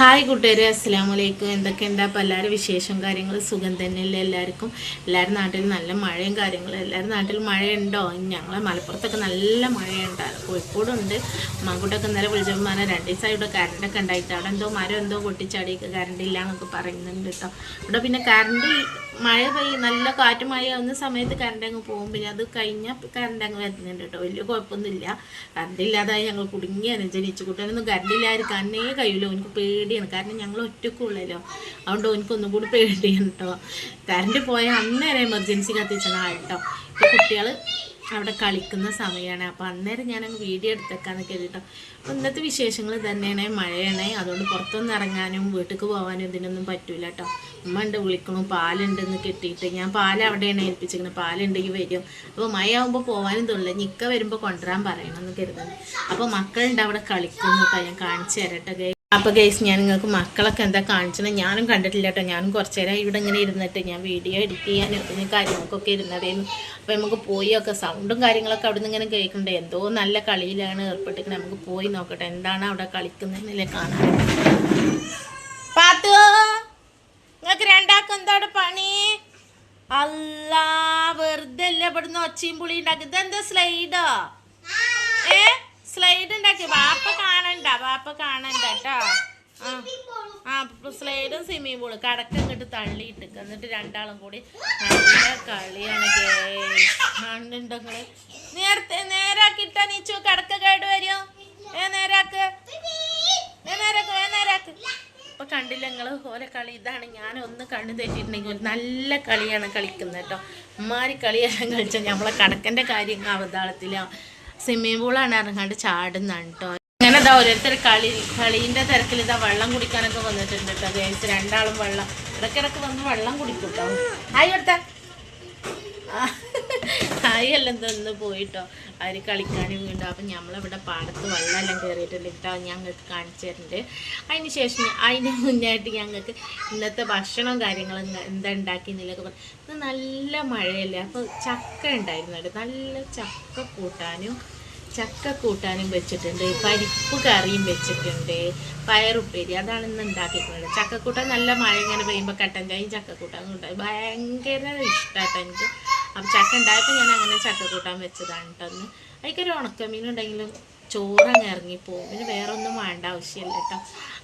Hi കൂട്ടുകാരെ അസ്സാം വലൈക്കും എന്തൊക്കെയുണ്ട് അപ്പോൾ എല്ലാവരും വിശേഷം കാര്യങ്ങൾ സുഖം തന്നെയല്ലേ എല്ലാവർക്കും? എല്ലാവരും നാട്ടിൽ നല്ല മഴയും കാര്യങ്ങളും. എല്ലാവരും നാട്ടിൽ മഴയുണ്ടോ? ഞങ്ങളെ മലപ്പുറത്തൊക്കെ നല്ല മഴയുണ്ടായിരുന്നു കോഴിക്കോടുണ്ട്. മങ്കുട്ടൊക്കെ ഇന്നലെ വിളിച്ചപ്പോൾ പറഞ്ഞാൽ രണ്ട് ദിവസമായി ഇവിടെ കറണ്ടൊക്കെ ഉണ്ടായിട്ട്. അവിടെ എന്തോ മരം എന്തോ പൊട്ടിച്ചാടിയൊക്കെ കറണ്ട് ഇല്ല എന്നൊക്കെ പറയുന്നുണ്ട് കേട്ടോ ഇവിടെ പിന്നെ കറണ്ട് മഴ പെയ്യും നല്ല കാറ്റ് മഴ ആവുന്ന സമയത്ത് കറണ്ട് അങ്ങ് പോകും. പിന്നെ അത് കഴിഞ്ഞാൽ കറണ്ട് അങ്ങ് വരുന്നുണ്ട് കേട്ടോ വലിയ കുഴപ്പമൊന്നുമില്ല. കറണ്ട് ഇല്ലാതായി ഞങ്ങൾ കുടുങ്ങിയാണ് ജനിച്ചു കുട്ടികളൊന്നും കറണ്ട് ഇല്ലായിരിക്കും അന്നേ കഴിയില്ല എനിക്ക് പേടിയാണ്. കാരണം ഞങ്ങൾ ഒറ്റക്കുള്ളല്ലോ അതുകൊണ്ട് എനിക്ക് ഒന്നും കൂടി പേടിയാണ് കേട്ടോ കറണ്ട് പോയാൽ അന്നേരം എമർജൻസി കത്തിച്ചാണ് കേട്ടോ കുട്ടികൾ അവിടെ കളിക്കുന്ന സമയമാണ് അപ്പോൾ അന്നേരം ഞാനങ്ങ് വീഡിയോ എടുത്തേക്കാന്ന് കരുതിട്ടോ. അപ്പോൾ ഇന്നത്തെ വിശേഷങ്ങൾ തന്നെയാണ് മഴയാണ്. അതുകൊണ്ട് പുറത്തൊന്നും ഇറങ്ങാനും വീട്ടിൽ പോകാനും ഇതിനൊന്നും പറ്റൂല കേട്ടോ ഉമ്മ ഉണ്ട് വിളിക്കണു പാലുണ്ടെന്ന് കെട്ടിയിട്ട്. ഞാൻ പാൽ അവിടെയാണ് ഏൽപ്പിച്ചിരിക്കുന്നത് പാലുണ്ടെങ്കിൽ വരും. അപ്പോൾ മഴ ആകുമ്പോൾ പോകാനും തോന്നില്ല നിക്ക വരുമ്പോൾ കൊണ്ടുവരാൻ പറയണമെന്ന് കരുതുന്നു. അപ്പോൾ മക്കളുണ്ട് അവിടെ കളിക്കുന്നു കേട്ടോ. ഞാൻ കാണിച്ചു തരട്ടെ ഗൈ. അപ്പോൾ ഗൈസ് ഞാൻ നിങ്ങൾക്ക് മക്കളൊക്കെ എന്താ കാണിച്ചത്? ഞാനും കണ്ടിട്ടില്ല കേട്ടോ. ഞാനും കുറച്ച് നേരം ഇവിടെ ഇങ്ങനെ ഇരുന്നിട്ട് ഞാൻ വീഡിയോ എഡിറ്റ് ചെയ്യാനും പിന്നെ കാര്യങ്ങൾക്കൊക്കെ ഇരുന്നതായിരുന്നു അപ്പോൾ നമുക്ക് പോയി ഒക്കെ സൗണ്ടും കാര്യങ്ങളൊക്കെ അവിടെ നിന്ന് ഇങ്ങനെ കേൾക്കണ്ടേ? എന്തോ നല്ല കളിയിലാണ് ഏർപ്പെട്ടിരിക്കുന്നത് നമുക്ക് പോയി നോക്കട്ടെ. എന്താണ് അവിടെ കളിക്കുന്നതെന്നല്ലേ കാണാൻ ഇവിടുന്ന് ഒച്ചയും പുളി ഉണ്ടാക്കി. ഇതെന്താ സ്ലൈഡോ ഏ? സ്ലൈഡ് ഉണ്ടാക്കി. വാപ്പ കാണണ്ട വാപ്പ കാണണ്ട കേട്ടോ. ആ. ആ സ്ലൈഡും സ്വിമ്മിംഗ് പൂൾ കടക്ക ഇങ്ങോട്ട് തള്ളിയിട്ട് എന്നിട്ട് രണ്ടാളും കൂടി നല്ല കളിയാണ് കണ്ടുണ്ടെങ്കിൽ നേരത്തെ നേരാക്കിട്ടാ നീച്ചു കടക്ക കേട് വരും ഏ നേരാക്ക് ഏ നേരാക്ക് ഏ നേരാക്ക് ഇപ്പൊ കണ്ടില്ല നിങ്ങൾ ഓരോ കളി ഇതാണ് ഞാൻ ഒന്ന് കണ്ണു തെറ്റിയിട്ടുണ്ടെങ്കിൽ ഒരു നല്ല കളിയാണ് കളിക്കുന്നത് കേട്ടോ. ഉമ്മാരി കളിയെല്ലാം കളിച്ചാൽ നമ്മളെ കടക്കന്റെ കാര്യം അവതാളത്തില സ്വിമ്മിംഗ് പൂളാണ് ഇറങ്ങാണ്ട് ചാടുന്നതാണ് കേട്ടോ. അങ്ങനെ ഇതാ ഓരോരുത്തർ കളി കളീന്റെ തിരക്കിൽ ഇതാ വെള്ളം കുടിക്കാനൊക്കെ വന്നിട്ടുണ്ട് കേട്ടോ. ഗേൾസ് രണ്ടാളും വെള്ളം ഇടയ്ക്കിടയ്ക്ക് വന്ന് വെള്ളം കുടിക്കും കേട്ടോ. ആയി കൊടുത്ത. ഹായ് എല്ലാം തന്ന് പോയിട്ടോ? അവർ കളിക്കാനും വീണ്ടും. അപ്പം നമ്മളിവിടെ പാടത്ത് വെള്ളമെല്ലാം കയറിയിട്ടുണ്ട് ഇട്ടാ ഞങ്ങൾക്ക് കാണിച്ചു തരുന്നുണ്ട് അതിന് ശേഷം അതിന് മുന്നായിട്ട് ഞങ്ങൾക്ക് ഇന്നത്തെ ഭക്ഷണവും കാര്യങ്ങളും എന്താ ഉണ്ടാക്കിയെന്നില്ലൊക്കെ പറഞ്ഞു നല്ല മഴയല്ലേ? അപ്പോൾ ചക്ക ഉണ്ടായിരുന്നു നല്ല ചക്ക കൂട്ടാനും ചക്ക കൂട്ടാനും വെച്ചിട്ടുണ്ട്. പരിപ്പ് കറിയും വെച്ചിട്ടുണ്ട്. പയറുപ്പേരി അതാണ് ഇന്ന് ഉണ്ടാക്കിയിട്ടുള്ളത്. ചക്കക്കൂട്ടാൻ നല്ല മഴ ഇങ്ങനെ പെയ്യുമ്പോൾ കട്ടൻ ചായയും ചക്കക്കൂട്ടാനും ഉണ്ടായി. ഭയങ്കര ഇഷ്ടമാട്ടോ എനിക്ക്. അപ്പം ചക്ക ഉണ്ടായപ്പോൾ ഞാൻ അങ്ങനെ ചക്ക കൂട്ടാൻ വെച്ചതാണ് കേട്ടോ അന്ന് അതിക്കൊരു ഉണക്കമീൻ ഉണ്ടെങ്കിലും ചോറങ്ങ് ഇറങ്ങിപ്പോവും. പിന്നെ വേറെ ഒന്നും വേണ്ട ആവശ്യമില്ല കേട്ടോ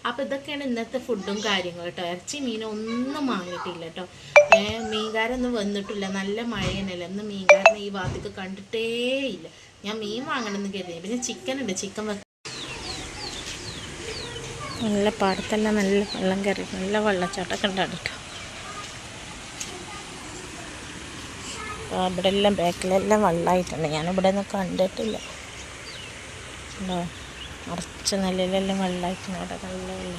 അപ്പോൾ ഇതൊക്കെയാണ് ഇന്നത്തെ ഫുഡും കാര്യങ്ങളും കേട്ടോ ഇറച്ചി മീനും ഒന്നും വാങ്ങിയിട്ടില്ല കേട്ടോ മീൻകാരൊന്നും വന്നിട്ടില്ല. നല്ല മഴയനല്ല ഇന്ന് മീൻകാരനെ ഈ വാതിക്ക് കണ്ടിട്ടേ ഇല്ല. ഞാൻ മീൻ വാങ്ങണമെന്ന് കരുതി പിന്നെ ചിക്കൻ ഉണ്ട്. ചിക്കൻ നല്ല പാടത്തെല്ലാം നല്ല വെള്ളം കയറി നല്ല വെള്ളച്ചാട്ടമൊക്കെ ഉണ്ടാകും കേട്ടോ അവിടെ എല്ലാം ബാക്കിലെല്ലാം വെള്ളമായിട്ടുണ്ട്. ഞാനിവിടെ നിന്ന് കണ്ടിട്ടില്ല. ഉണ്ടോ? നിറച്ച നിലയിലെല്ലാം വെള്ളമായിട്ടുണ്ട്. അവിടെ നല്ല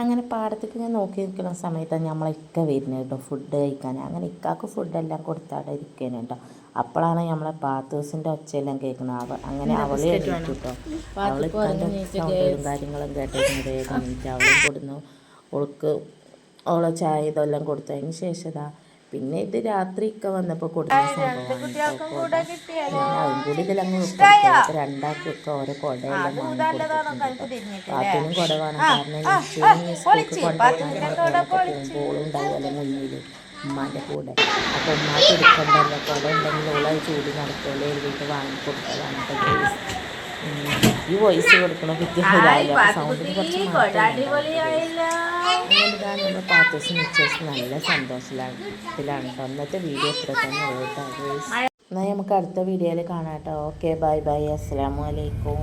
അങ്ങനെ പാടത്തേക്ക് ഞാൻ നോക്കി നിൽക്കുന്ന സമയത്താണ് നമ്മളൊക്കെ വരുന്നത് കേട്ടോ. ഫുഡ് കഴിക്കാൻ. അങ്ങനെ ഇക്കാക്ക് ഫുഡെല്ലാം കൊടുത്താടെ ഇരിക്കുന്നത് കേട്ടോ. അപ്പോഴാണ് നമ്മളെ പാത്തൂസിന്റെ ഒച്ചയെല്ലാം കേൾക്കുന്നത്. അവ അങ്ങനെ അവളെ കേട്ടോ. അവൾ സൗണ്ടും കാര്യങ്ങളും കേട്ടിരുന്നത് എണീറ്റ് അവളും കൊടുന്നു. അവൾക്ക് അവളെ ചായ ഇതെല്ലാം കൊടുത്തതിന് ശേഷം ഇതാ പിന്നെ ഇത് രാത്രി ഒക്കെ വന്നപ്പോൾ കൊടുക്കുന്ന സംഭവമാണ് അതും കൂടി ഇതിലങ്ങ് ഉൾപ്പെടുത്തി. രണ്ടാൾക്കൊക്കെ ഓരോ കുടയെല്ലാം വാങ്ങിക്കൊടുത്തിട്ടുണ്ട് പാത്തിനും കുട വേണം. കാരണം ചെറിയ സ്കൂൾക്ക് കൊണ്ടുപോകാൻ പോകുമ്പോഴും ഉണ്ടാവുമല്ലോ മുന്നിൽ ഉമ്മാന്റെ കൂടെ. അപ്പോൾ ഉമ്മാക്ക് എടുക്കണ്ടല്ലോ. കുട ഉണ്ടെങ്കിൽ ഓളെ ചൂട് നടക്കുമല്ലോ എഴുതിയിട്ട് വാങ്ങിക്കൊടുത്തതാണ്. ഈ വോയിസ് കൊടുക്കണ കുറച്ച് നമ്മുടെ പാത്തേഴ്സ് മിച്ചേഴ്സ് നല്ല സന്തോഷത്തിലാണ് അന്നത്തെ കേട്ടോ വീഡിയോ ഇത്ര തന്നെ ഉള്ളൂ കേട്ടോ ഗൈസ്. എന്നാൽ നമുക്ക് അടുത്ത വീഡിയോയിൽ കാണാം കേട്ടോ ഓക്കെ ബൈ ബൈ അസ്സാം അലൈക്കും.